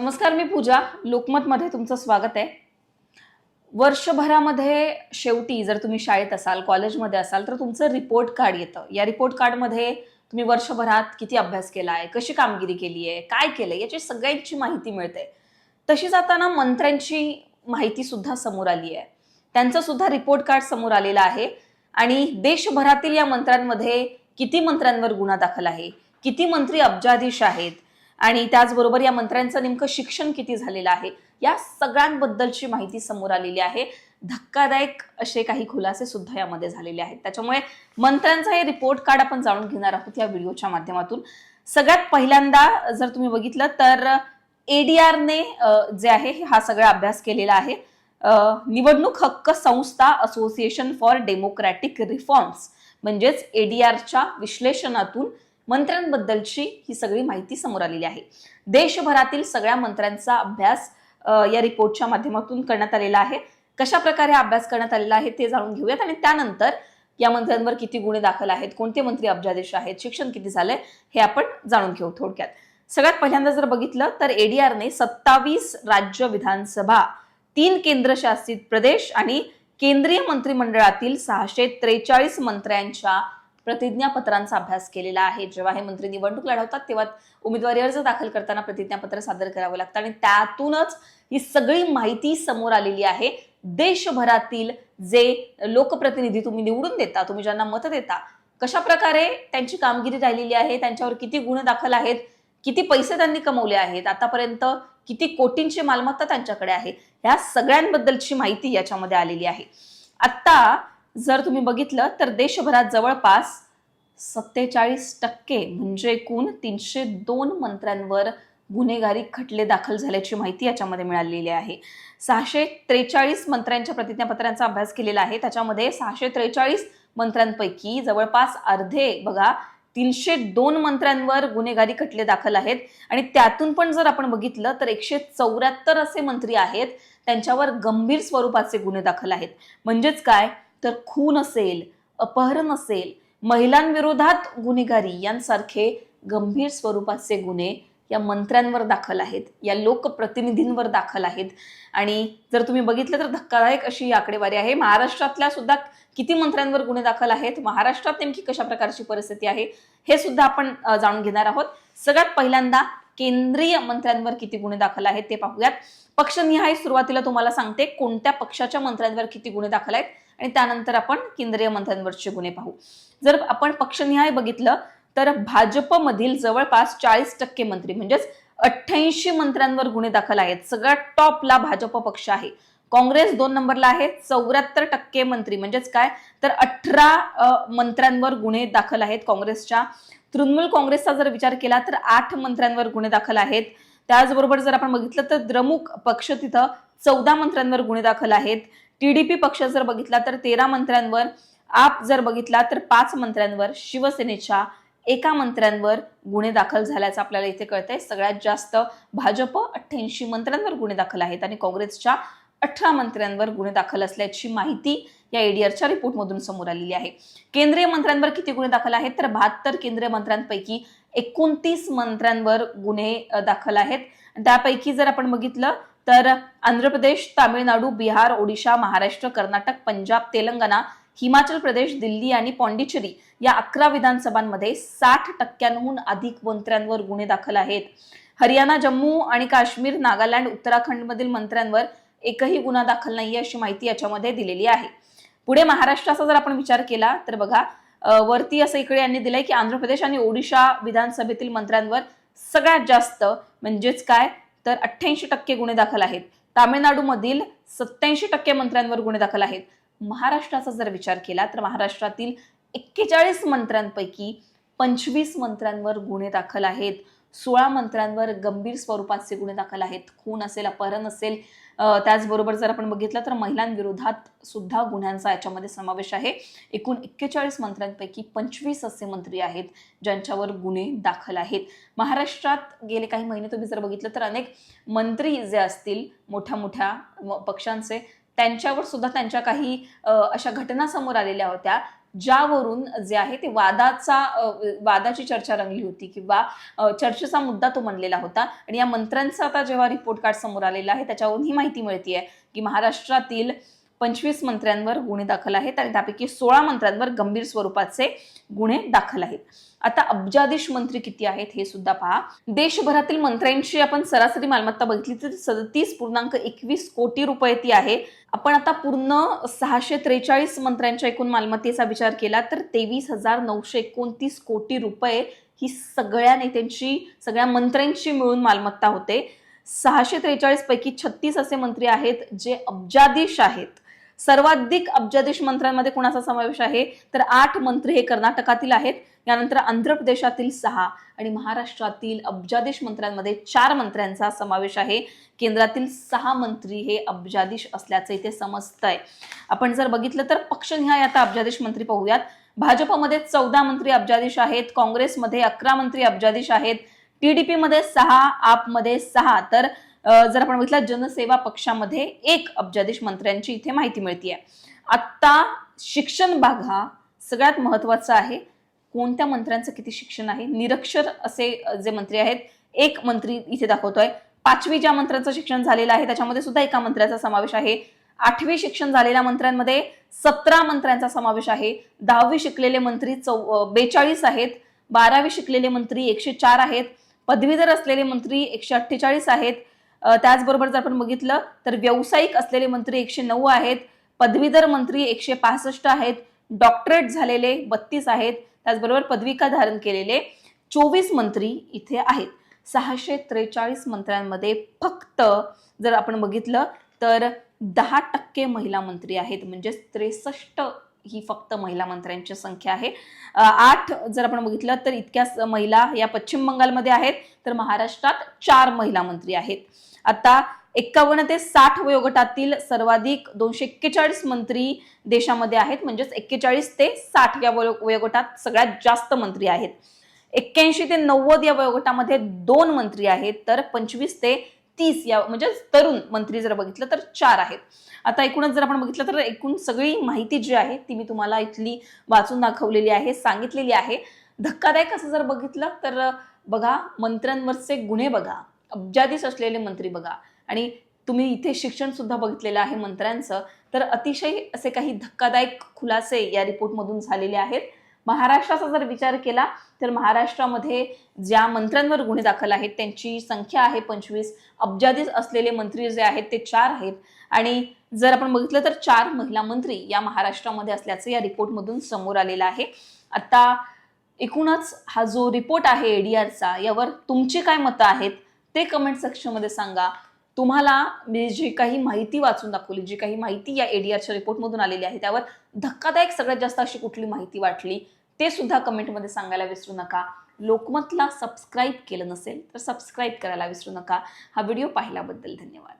नमस्कार मी पूजा. लोकमतमध्ये तुमचं स्वागत आहे. वर्षभरामध्ये शेवटी जर तुम्ही शाळेत असाल कॉलेजमध्ये असाल तर तुमचं रिपोर्ट कार्ड येतं. या रिपोर्ट कार्डमध्ये तुम्ही वर्षभरात किती अभ्यास केला आहे कशी कामगिरी केली आहे काय केलं याची सगळ्यांची माहिती मिळते. तशी जाताना मंत्र्यांची माहिती सुद्धा समोर आली आहे. त्यांचं सुद्धा रिपोर्ट कार्ड समोर आलेलं आहे. आणि देशभरातील या मंत्र्यांमध्ये किती मंत्र्यांवर गुन्हा दाखल आहे किती मंत्री अब्जाधीश आहेत आणि त्याचबरोबर या मंत्र्यांचं नेमकं शिक्षण किती झालेलं आहे या सगळ्यांबद्दलची माहिती समोर आलेली आहे. धक्कादायक असे काही खुलासे सुद्धा यामध्ये झालेले आहेत. त्याच्यामुळे मंत्र्यांचा हे रिपोर्ट कार्ड आपण जाणून घेणार आहोत या व्हिडिओच्या माध्यमातून. सगळ्यात पहिल्यांदा जर तुम्ही बघितलं तर एडीआरने जे आहे हा सगळा अभ्यास केलेला आहे. निवडणूक हक्क संस्था असोसिएशन फॉर डेमोक्रॅटिक रिफॉर्म्स म्हणजेच एडीआरच्या विश्लेषणातून मंत्र्यांबद्दलची ही सगळी माहिती समोर आलेली आहे. देशभरातील सगळ्या मंत्र्यांचा अभ्यास या रिपोर्टच्या माध्यमातून करण्यात आलेला आहे. कशा प्रकारे अभ्यास करण्यात आलेला आहे ते जाणून घेऊयात आणि त्यानंतर या मंत्र्यांवर किती गुन्हे दाखल आहेत कोणते मंत्री अब्जादेश आहेत शिक्षण किती झालंय हे आपण जाणून घेऊ थोडक्यात. सगळ्यात पहिल्यांदा जर बघितलं तर एडीआरने सत्तावीस राज्य विधानसभा तीन केंद्रशासित प्रदेश आणि केंद्रीय मंत्रिमंडळातील सहाशे त्रेचाळीस मंत्र्यांच्या प्रतिज्ञापत्रांचा अभ्यास केलेला आहे. जेव्हा हे मंत्री निवडणूक लढवतात तेव्हा उमेदवारी अर्ज दाखल करताना प्रतिज्ञापत्र सादर करावं लागतं. आणि त्यातूनच ही सगळी माहिती समोर आलेली आहे. देशभरातील जे लोकप्रतिनिधी तुम्ही निवडून देता तुम्ही ज्यांना मत देता कशा प्रकारे त्यांची कामगिरी राहिलेली आहे त्यांच्यावर किती गुन्हे दाखल आहेत किती पैसे त्यांनी कमवले आहेत आतापर्यंत किती कोटींची मालमत्ता त्यांच्याकडे आहे ह्या सगळ्यांबद्दलची माहिती याच्यामध्ये आलेली आहे. आत्ता जर तुम्ही बघितलं तर देशभरात जवळपास सत्तेचाळीस टक्के म्हणजे एकूण तीनशे दोन मंत्र्यांवर गुन्हेगारी खटले दाखल झाल्याची माहिती याच्यामध्ये मिळालेली आहे. सहाशे त्रेचाळीस मंत्र्यांच्या प्रतिज्ञापत्रांचा अभ्यास केलेला आहे. त्याच्यामध्ये सहाशे त्रेचाळीस मंत्र्यांपैकी जवळपास अर्धे बघा तीनशे दोन मंत्र्यांवर गुन्हेगारी खटले दाखल आहेत. आणि त्यातून पण जर आपण बघितलं तर एकशे चौऱ्याहत्तर असे मंत्री आहेत त्यांच्यावर गंभीर स्वरूपाचे गुन्हे दाखल आहेत. म्हणजेच काय? तर खून असेल अपहरण असेल महिलांविरोधात गुन्हेगारी यांसारखे गंभीर स्वरूपाचे गुन्हे या मंत्र्यांवर दाखल आहेत या लोकप्रतिनिधींवर दाखल आहेत. आणि जर तुम्ही बघितलं तर धक्कादायक अशी ही आकडेवारी आहे. महाराष्ट्रातल्या सुद्धा किती मंत्र्यांवर गुन्हे दाखल आहेत? महाराष्ट्रात नेमकी कशा प्रकारची परिस्थिती आहे? हे सुद्धा आपण जाणून घेणार आहोत. सगळ्यात पहिल्यांदा केंद्रीय मंत्र्यांवर किती गुन्हे दाखल आहेत ते पाहूयात. पक्षनिहाय सुरुवातीला तुम्हाला सांगते कोणत्या पक्षाच्या मंत्र्यांवर किती गुन्हे दाखल आहेत. आणि त्यानंतर आपण केंद्रीय मंत्र्यांवरचे गुन्हे पाहू. जर आपण पक्षनिहाय बघितलं तर भाजपमधील जवळपास चाळीस टक्के मंत्री म्हणजेच अठ्ठ्याऐंशी मंत्र्यांवर गुन्हे दाखल आहेत. सगळ्यात टॉपला भाजप पक्ष आहे. काँग्रेस दोन नंबरला आहे चौऱ्याहत्तर टक्के मंत्री म्हणजेच काय? तर अठरा मंत्र्यांवर गुन्हे दाखल आहेत काँग्रेसच्या. तृणमूल काँग्रेसचा जर विचार केला तर आठ मंत्र्यांवर गुन्हे दाखल आहेत. त्याचबरोबर जर आपण बघितलं तर द्रमुक पक्ष तिथं चौदा मंत्र्यांवर गुन्हे दाखल आहेत. टीडीपी पक्ष जर बघितला तर तेरा मंत्र्यांवर आप जर बघितला तर पाच मंत्र्यांवर शिवसेनेच्या एका मंत्र्यांवर गुन्हे दाखल झाल्याचं आपल्याला इथे कळतंय. सगळ्यात जास्त भाजप अठ्ठ्याऐंशी मंत्र्यांवर गुन्हे दाखल आहेत आणि काँग्रेसच्या अठरा मंत्र्यांवर गुन्हे दाखल असल्याची माहिती या एडीआरच्या रिपोर्टमधून समोर आलेली आहे. केंद्रीय मंत्र्यांवर किती गुन्हे दाखल आहेत? तर बहात्तर केंद्रीय मंत्र्यांपैकी एकोणतीस मंत्र्यांवर गुन्हे दाखल आहेत. त्यापैकी जर आपण बघितलं तर आंध्र प्रदेश तामिळनाडू बिहार ओडिशा महाराष्ट्र कर्नाटक पंजाब तेलंगणा हिमाचल प्रदेश दिल्ली आणि पॉंडिचेरी या अकरा विधानसभांमध्ये साठ टक्क्यांहून अधिक मंत्र्यांवर गुन्हे दाखल आहेत. हरियाणा जम्मू आणि काश्मीर नागालँड उत्तराखंडमधील मंत्र्यांवर एकही गुन्हा दाखल नाही अशी माहिती याच्यामध्ये दिलेली आहे. पुढे महाराष्ट्राचा जर आपण विचार केला तर बघा वरती असं इकडे यांनी दिलंय की आंध्र प्रदेश आणि ओडिशा विधानसभेतील मंत्र्यांवर सगळ्यात जास्त म्हणजेच काय? तर अठ्ठ्याऐंशी टक्के गुन्हे दाखल आहेत. तामिळनाडूमधील सत्याऐंशी टक्के मंत्र्यांवर गुन्हे दाखल आहेत. महाराष्ट्राचा जर विचार केला तर महाराष्ट्रातील एक्केचाळीस मंत्र्यांपैकी पंचवीस मंत्र्यांवर गुन्हे दाखल आहेत. सोळा मंत्र्यांवर गंभीर स्वरूपाचे गुन्हे दाखल आहेत. खून असेल अपहरण असेल त्याचबरोबर जर आपण बघितलं तर महिलांविरोधात सुद्धा गुन्ह्यांचा याच्यामध्ये समावेश आहे. एकूण एक्केचाळीस मंत्र्यांपैकी पंचवीस असे मंत्री आहेत ज्यांच्यावर गुन्हे दाखल आहेत. महाराष्ट्रात गेले काही महिने तुम्ही जर बघितलं तर अनेक मंत्री जे असतील मोठ्या मोठ्या पक्षांचे त्यांच्यावर सुद्धा त्यांच्या काही अशा घटना समोर आलेल्या होत्या. ज्यावरून जे आहे ते वादाचा वादाची चर्चा रंगली होती किंवा चर्चेचा मुद्दा तो बनलेला होता. आणि या मंत्र्यांचा आता जेव्हा रिपोर्ट कार्ड समोर आलेला आहे त्याच्यावरून ही माहिती मिळते की महाराष्ट्रातील पंचवीस मंत्र्यांवर गुन्हे दाखल आहेत आणि त्यापैकी सोळा मंत्र्यांवर गंभीर स्वरूपाचे गुन्हे दाखल आहेत. आता अब्जाधीश मंत्री किती आहेत हे सुद्धा पहा. देशभरातील मंत्र्यांची आपण सरासरी मालमत्ता बघितली तर सदतीस पूर्णांक एकवीस कोटी रुपये ती आहे. आपण आता पूर्ण सहाशे त्रेचाळीस मंत्र्यांच्या एकूण मालमत्तेचा विचार केला तर तेवीस हजार नऊशे एकोणतीस कोटी रुपये ही सगळ्या नेत्यांची सगळ्या मंत्र्यांची मिळून मालमत्ता होते. सहाशे त्रेचाळीस पैकी छत्तीस असे मंत्री आहेत जे अब्जाधीश आहेत. सर्वाधिक अब्जाधीश मंत्र्यांमध्ये कुणाचा समावेश आहे? तर आठ मंत्री हे कर्नाटकातील आहेत. यानंतर आंध्र प्रदेशातील सहा आणि महाराष्ट्रातील अब्जाधीश मंत्र्यांमध्ये चार मंत्र्यांचा समावेश आहे. केंद्रातील सहा मंत्री हे अब्जाधीश असल्याचं इथे समजतंय. आपण जर बघितलं तर पक्षनिहाय आता अब्जाधीश मंत्री पाहूयात. भाजपमध्ये चौदा मंत्री अब्जाधीश आहेत. काँग्रेसमध्ये अकरा मंत्री अब्जाधीश आहेत. टीडीपी मध्ये सहा आपमध्ये सहा. तर जर आपण बघितलं जनसेवा पक्षामध्ये एक अब्जाधीश मंत्र्यांची इथे माहिती मिळते आत्ता शिक्षण भाग हा सगळ्यात महत्त्वाचा आहे कोणत्या मंत्र्यांचं किती शिक्षण आहे? निरक्षर असे जे मंत्री आहेत एक मंत्री इथे दाखवतोय. पाचवी ज्या मंत्र्यांचं शिक्षण झालेलं आहे त्याच्यामध्ये सुद्धा एका मंत्र्याचा समावेश आहे. आठवी शिक्षण झालेल्या मंत्र्यांमध्ये सतरा मंत्र्यांचा समावेश आहे. दहावी शिकलेले मंत्री चौ बेचाळीस आहेत. बारावी शिकलेले मंत्री एकशे चार आहेत. पदवीधर असलेले मंत्री एकशे अठ्ठेचाळीस आहेत. त्याचबरोबर जर आपण बघितलं तर व्यावसायिक असलेले मंत्री एकशे नऊ आहेत पदवीधर मंत्री एकशे पासष्ट आहेत डॉक्टरेट झालेले बत्तीस आहेत त्याचबरोबर पदविका धारण केलेले चोवीस मंत्री इथे आहेत. सहाशे त्रेचाळीस मंत्र्यांमध्ये फक्त जर आपण बघितलं तर दहा टक्के महिला मंत्री आहेत म्हणजेच त्रेसष्ट ही फक्त महिला मंत्र्यांची संख्या आहे. आठ जर आपण बघितलं तर इतक्याच महिला या पश्चिम बंगालमध्ये आहेत तर महाराष्ट्रात चार महिला मंत्री आहेत. आता एक्कावन्न ते साठ वयोगटातील सर्वाधिक दोनशे एक्केचाळीस मंत्री देशामध्ये आहेत. म्हणजेच एक्केचाळीस ते साठ या वयो- वयोगटात सगळ्यात जास्त मंत्री आहेत. एक्क्याऐंशी ते नव्वद या वयोगटामध्ये दोन मंत्री आहेत. तर पंचवीस ते तीस या म्हणजे तरुण मंत्री जर बघितलं तर चार आहेत. आता एकूणच जर आपण बघितलं तर एकूण सगळी माहिती जी आहे ती मी तुम्हाला इथली वाचून दाखवलेली आहे सांगितलेली आहे. धक्कादायक असं जर बघितलं तर बघा मंत्र्यांवरचे गुन्हे बघा. अब्जाधीश असलेले मंत्री बघा. आणि तुम्ही इथे शिक्षण सुद्धा बघितलेलं आहे मंत्र्यांचं. तर अतिशय असे काही धक्कादायक खुलासे या रिपोर्टमधून झालेले आहेत. महाराष्ट्राचा जर विचार केला तर महाराष्ट्रामध्ये ज्या मंत्र्यांवर गुन्हे दाखल आहेत त्यांची संख्या आहे पंचवीस. अब्जाधीश असलेले मंत्री जे आहेत ते चार आहेत. आणि जर आपण बघितलं तर चार महिला मंत्री या महाराष्ट्रामध्ये असल्याचं या रिपोर्टमधून समोर आलेलं आहे. आता एकूणच हा जो रिपोर्ट आहे एडीआरचा यावर तुमची काय मतं आहेत? ते कमेंट सेक्शनमध्ये सांगा. तुम्हाला मी जी काही माहिती वाचून दाखवली जी काही माहिती या एडीआरच्या रिपोर्टमधून आलेली आहे त्यावर धक्कादायक सगळ्यात जास्त अशी कुठली माहिती वाटली ते सुद्धा कमेंटमध्ये सांगायला विसरू नका. लोकमतला सबस्क्राईब केलं नसेल तर सबस्क्राईब करायला विसरू नका. हा व्हिडिओ पाहिल्याबद्दल धन्यवाद.